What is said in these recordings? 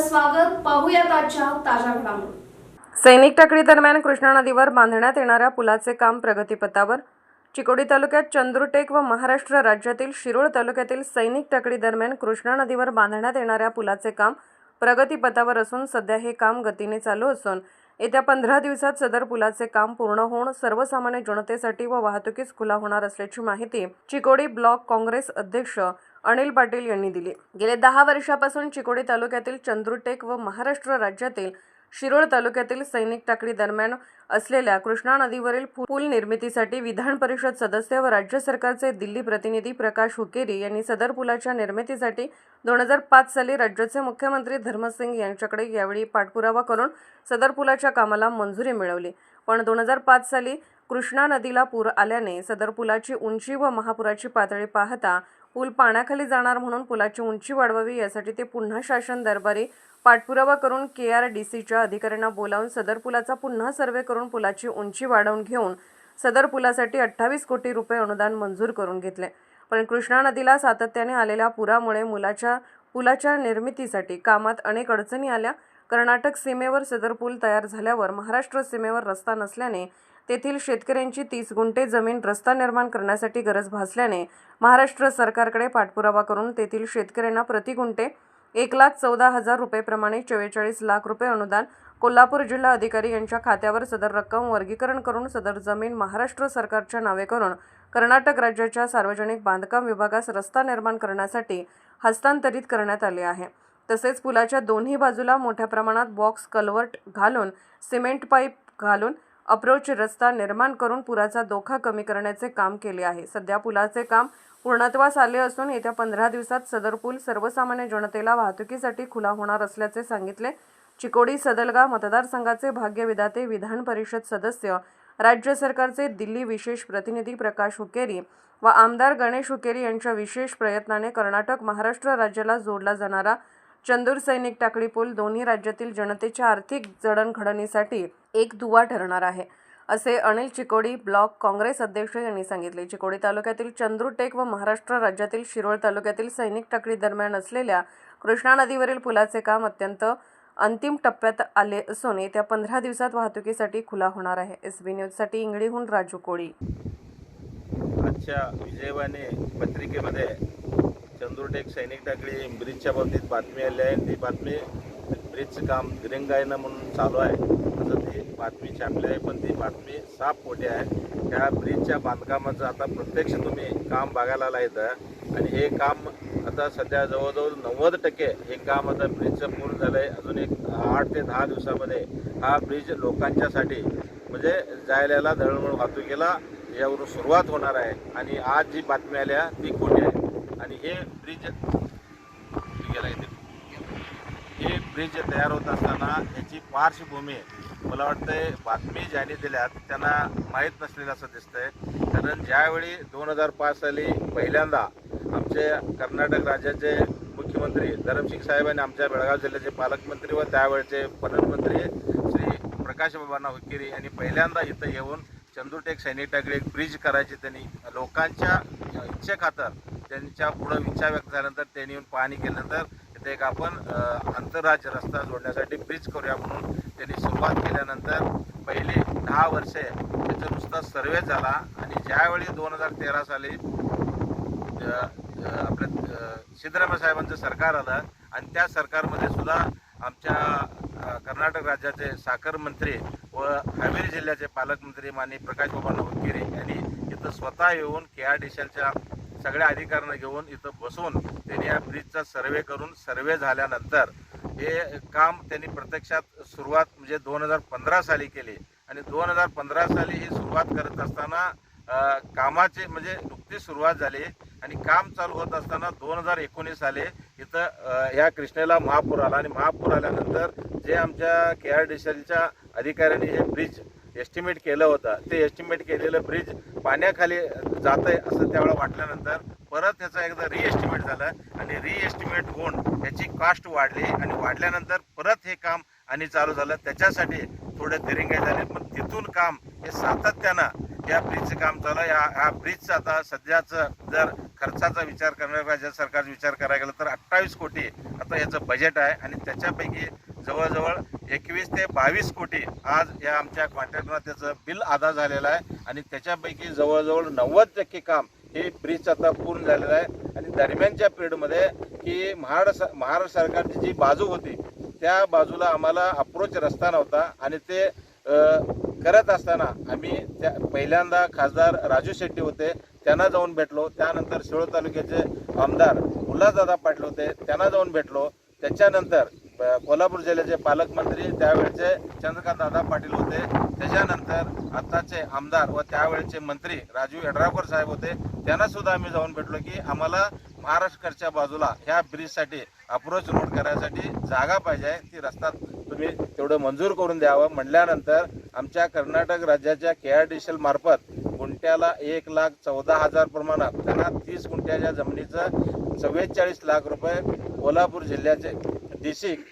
स्वागत पाहूयात आजच्या ताज्या घडामोडी. सैनिक टाकळी दरम्यान कृष्णा नदीवर बांधण्यात येणाऱ्या पुलाचे काम प्रगतीपथावर. चिकोडी तालुक्यात चंद्रुटेक व महाराष्ट्र राज्यातील शिरोळ तालुक्यातील सैनिक टाकळी दरम्यान कृष्णा नदीवर बांधण्यात येणाऱ्या पुलाचे काम प्रगतीपथावर असून सध्या हे काम गतीने चालू असून येत्या पंधरा दिवसात सदर पुलाचे काम पूर्ण होऊन सर्वसामान्य जनतेसाठी व वाहतुकीस खुला होणार असल्याची माहिती चिकोडी ब्लॉक काँग्रेस अध्यक्ष अनिल पाटील यांनी दिली. गेले दहा वर्षापासून चिकोडी तालुक्यातील चंद्रुटेक व महाराष्ट्र राज्यातील शिरोळ तालुक्यातील सैनिक टाकडी दरम्यान असलेल्या कृष्णा नदीवरील पूल निर्मितीसाठी विधान परिषद सदस्य व राज्य सरकारचे दिल्ली प्रतिनिधी प्रकाश हुकेरी यांनी सदर पुलाच्या निर्मितीसाठी दोन हजार पाच साली राज्याचे मुख्यमंत्री धर्मसिंग यांच्याकडे यावेळी पाठपुरावा करून सदर पुलाच्या कामाला मंजुरी मिळवली. पण दोन हजार पाच साली कृष्णा नदीला पूर आल्याने सदर पुलाची उंची व महापुराची पातळी पाहता पूल पाण्याखाली जाणार म्हणून पुलाची उंची वाढवावी यासाठी ते पुन्हा शासन दरबारी पाठपुरावा करून के आर डी सीच्या अधिकाऱ्यांना बोलावून सदर पुलाचा पुन्हा सर्वे करून पुलाची उंची वाढवून घेऊन सदर पुलासाठी अठ्ठावीस कोटी रुपये अनुदान मंजूर करून घेतले. पण कृष्णा नदीला सातत्याने आलेल्या पुरामुळे मुलाच्या पुलाच्या निर्मितीसाठी कामात अनेक अडचणी आल्या. कर्नाटक सीमेवर सदर पूल तयार झाल्यावर महाराष्ट्र सीमेवर रस्ता नसल्याने तेथील शेतकऱ्यांची तीस गुंठे जमीन रस्ता निर्माण करण्यासाठी गरज भासल्याने महाराष्ट्र सरकारकडे पाठपुरावा करून तेथील शेतकऱ्यांना प्रति गुंठे एक लाख चौदा हजार रुपयेप्रमाणे चव्वेचाळीस लाख रुपये अनुदान कोल्हापूर जिल्हा अधिकारी यांच्या खात्यावर सदर रक्कम वर्गीकरण करून सदर जमीन महाराष्ट्र सरकारच्या नावे करून कर्नाटक राज्याच्या सार्वजनिक बांधकाम विभागास रस्ता निर्माण करण्यासाठी हस्तांतरित करण्यात आले आहे. तसेच पुलाच्या दोन्ही बाजूला मोठ्या प्रमाणात बॉक्स कल्वर्ट घालून सिमेंट पाईप घालून अप्रोच रस्ता निर्माण करून पुराचा धोका कमी करण्याचे काम केले आहे. सध्या पुलाचे काम पूर्णत्वास आले असून येत्या पंधरा दिवसात सदर पूल सर्वसामान्य जनतेला वाहतुकीसाठी खुला होणार असल्याचे सांगितले. चिकोडी सदलगा मतदारसंघाचे भाग्यविधाते विधान परिषद सदस्य राज्य सरकारचे दिल्ली विशेष प्रतिनिधी प्रकाश हुकेरी व आमदार गणेश हुकेरी यांच्या विशेष प्रयत्नाने कर्नाटक महाराष्ट्र राज्याला जोडला जाणारा चंदूर सैनिक टाकळी पूल दोन्ही राज्यातील जनतेच्या आर्थिक जडणघडणीसाठी एक दुवा ठरणार आहे असे अनिल चिकोडी ब्लॉक काँग्रेस अध्यक्ष यांनी सांगितले. चिकोडी तालुक्यातील चंद्रुटेक व महाराष्ट्र राज्यातील शिरोळ तालुक्यातील सैनिक टाकळी दरम्यान असलेल्या कृष्णा नदीवरील पुलाचे काम अत्यंत अंतिम टप्प्यात आले असून येत्या पंधरा दिवसात वाहतुकीसाठी खुला होणार आहे. एस बी न्यूजसाठी इंगळीहून राजू कोळी. आजच्या विजयवाणी पत्रिकेमध्ये एक सैनिक टाकळी ब्रिजच्या बाबतीत बातमी आली आहे. ती बातमी ब्रिजचं काम दिरंगायनं म्हणून चालू आहे. असं ती बातमी छापली आहे. पण ती बातमी साफ खोटी आहे. त्या ब्रिजच्या बांधकामाचं आता प्रत्यक्ष तुम्ही काम बघायला आला इथं. आणि हे काम आता सध्या जवळजवळ नव्वद टक्के हे काम आता ब्रिजचं पूर्ण झालं आहे अजून एक आठ ते दहा दिवसामध्ये हा ब्रिज लोकांच्यासाठी म्हणजे जायला दळणवळण वाहतुकीला यावरून सुरुवात होणार आहे. आणि आज जी बातमी आल्या ती खोटी आणि हे ब्रिज गेला इथे. हे ब्रिज तयार होत असताना याची पार्श्वभूमी मला वाटतंय बातमी ज्यांनी दिल्यात त्यांना माहीत नसलेलं असं दिसतंय. कारण ज्यावेळी दोन हजार पाच साली पहिल्यांदा आमचे कर्नाटक राज्याचे मुख्यमंत्री धरमसिंग साहेबांनी आमच्या बेळगाव जिल्ह्याचे पालकमंत्री व त्यावेळचे पणनमंत्री श्री प्रकाश बाबांना हुक्केरी यांनी पहिल्यांदा इथं येऊन चंदुटेक सैनिक टाकडे एक ब्रिज करायची त्यांनी लोकांच्या इच्छेखातर त्यांच्या पुढं इच्छा व्यक्त झाल्यानंतर त्यांनी येऊन पाहणी केल्यानंतर इथे एक आपण आंतरराज्य रस्ता जोडण्यासाठी ब्रिज करूया म्हणून त्यांनी सुरुवात केल्यानंतर पहिले दहा वर्षे त्याचा नुसता सर्वे झाला आणि ज्यावेळी दोन हजार तेरा साली आपल्या आपलं सिद्धरामय्या साहेबांचं सरकार आलं आणि त्या सरकारमध्ये सुद्धा आमच्या कर्नाटक राज्याचे साखर मंत्री व हावेरी जिल्ह्याचे पालकमंत्री माननीय प्रकाश बाबा हुक्केरी यांनी इथं स्वतः येऊन के आर डी सगळ्या अधिकाऱ्यांना घेऊन इथं बसून त्यांनी या ब्रिजचा सर्वे करून सर्वे झाल्यानंतर हे काम त्यांनी प्रत्यक्षात सुरुवात म्हणजे दोन हजार पंधरा साली केली. आणि दोन हजार पंधरा साली ही सुरुवात करत असताना कामाचे म्हणजे नुकतीच सुरुवात झाली. आणि काम चालू होत असताना दोन हजार एकोणीस साली इथं या ह्या कृष्णेला महापूर आला. आणि महापूर आल्यानंतर जे आमच्या के आर डी अधिकाऱ्यांनी हे ब्रिज एस्टिमेट केलं होतं. ते एस्टिमेट केलेलं ब्रिज पाण्याखाली जात आहे असं त्यावेळेला वाटल्यानंतर परत त्याचं एकदा रिएस्टिमेट झालं आणि रिएस्टिमेट होऊन त्याची कास्ट वाढली आणि वाढल्यानंतर परत हे काम आणि चालू झालं. त्याच्यासाठी थोडे दिरंगाई झाले. पण तिथून काम हे सातत्यानं या ब्रिजचं काम चालू आहे. या हा ब्रिजचं आता सध्याचं जर खर्चाचा विचार करणार राज्य सरकारचा विचार करायला गेला तर अठ्ठावीस कोटी आता याचं बजेट आहे आणि त्याच्यापैकी जवळजवळ एकवीस ते बावीस कोटी आज या आमच्या कॉन्ट्रॅक्टरला त्याचं बिल अदा झालेलं आहे. आणि त्याच्यापैकी जवळजवळ नव्वद टक्के काम हे ब्रिज आता पूर्ण झालेलं आहे. आणि दरम्यानच्या पिरियडमध्ये की महाराष्ट्र महाराष्ट्र सरकारची जी बाजू होती त्या बाजूला आम्हाला अप्रोच रस्ता नव्हता. आणि ते करत असताना आम्ही त्या पहिल्यांदा खासदार राजू शेट्टी होते त्यांना जाऊन भेटलो. त्यानंतर शिरोळ तालुक्याचे आमदार उल्हासदादा पाटील होते त्यांना जाऊन भेटलो. त्याच्यानंतर कोल्हापूर जिल्ह्याचे पालकमंत्री त्यावेळचे चंद्रकांत दादा पाटील होते. त्याच्यानंतर आत्ताचे आमदार व त्यावेळचे मंत्री राजू यड्रावकर साहेब होते. त्यांना सुद्धा आम्ही जाऊन भेटलो की आम्हाला महाराष्ट्रच्या बाजूला ह्या ब्रिजसाठी अप्रोच रोड करायसाठी जागा पाहिजे आहे. ती रस्ता तुम्ही तेवढं मंजूर करून द्यावं. म्हटल्यानंतर आमच्या कर्नाटक राज्याच्या के आर डी एल मार्फत गुंट्याला एक लाख चौदा हजार प्रमाणात त्यांना तीस गुंठ्याच्या जमिनीचं चव्वेचाळीस लाख रुपये कोल्हापूर जिल्ह्याचे देशिक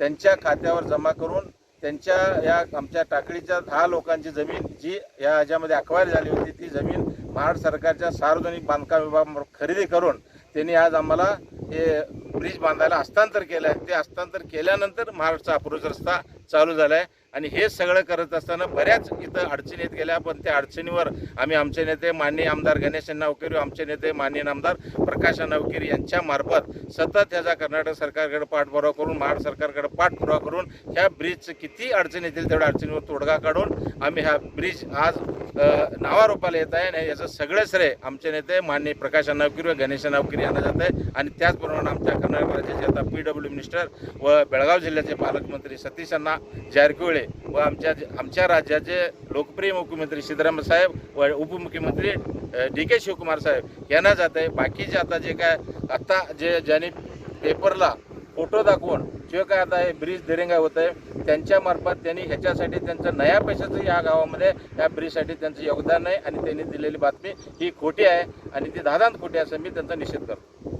त्यांच्या खात्यावर जमा करून त्यांच्या या आमच्या टाकळीच्या दहा लोकांची जमीन जी या ह्याच्यामध्ये अक्वायर झाली होती ती जमीन महाराष्ट्र सरकारच्या सार्वजनिक बांधकाम विभाग खरेदी करून त्यांनी आज आम्हाला हे ब्रिज बांधायला हस्तांतर केलं आहे ते हस्तांतर केल्यानंतर महाराष्ट्रचा अप्रोच रस्ता चालू झालं आहे आणि हे सगळं करत असताना बऱ्याच इथं अडचणी येत गेल्या पण त्या अडचणीवर आम्ही आमचे नेते माननीय आमदार गणेश नावकेरी आमचे नेते माननीय आमदार प्रकाश नावकेरी यांच्यामार्फत सतत ह्याचा कर्नाटक सरकारकडे पाठपुरावा करून महाराष्ट्र सरकारकडे पाठपुरावा करून ह्या ब्रिजचं किती अडचणी येतील तेवढ्या अडचणीवर तोडगा काढून आम्ही हा ब्रिज आज नावारूपाला येत आहे. आणि याचं सगळं श्रेय आमचे नेते माननीय प्रकाश नावकिरी व गणेश नावकिरी यांना जात आहे. आणि त्याचप्रमाणे आमच्या कर्नाटक राज्याचे आता पी डब्ल्यू मिनिस्टर व बेळगाव जिल्ह्याचे पालकमंत्री सतीश जारकिहोळे व आमच्या आमच्या राज्याचे लोकप्रिय मुख्यमंत्री सिद्धरामय्या साहेब व उपमुख्यमंत्री डी के शिवकुमार साहेब यांना जात आहे. बाकीचे आता जे काय आता जे ज्यांनी पेपरला फोटो दाखवून जे काय आता हे ब्रिज दिरंगा होत आहे त्यांच्यामार्फत त्यांनी ह्याच्यासाठी त्यांचं नया पैशाचं या गावामध्ये या ब्रिजसाठी त्यांचं योगदान आहे आणि त्यांनी दिलेली बातमी ही खोटी आहे आणि ती दादांत खोटी असं मी त्यांचा निषेध करतो.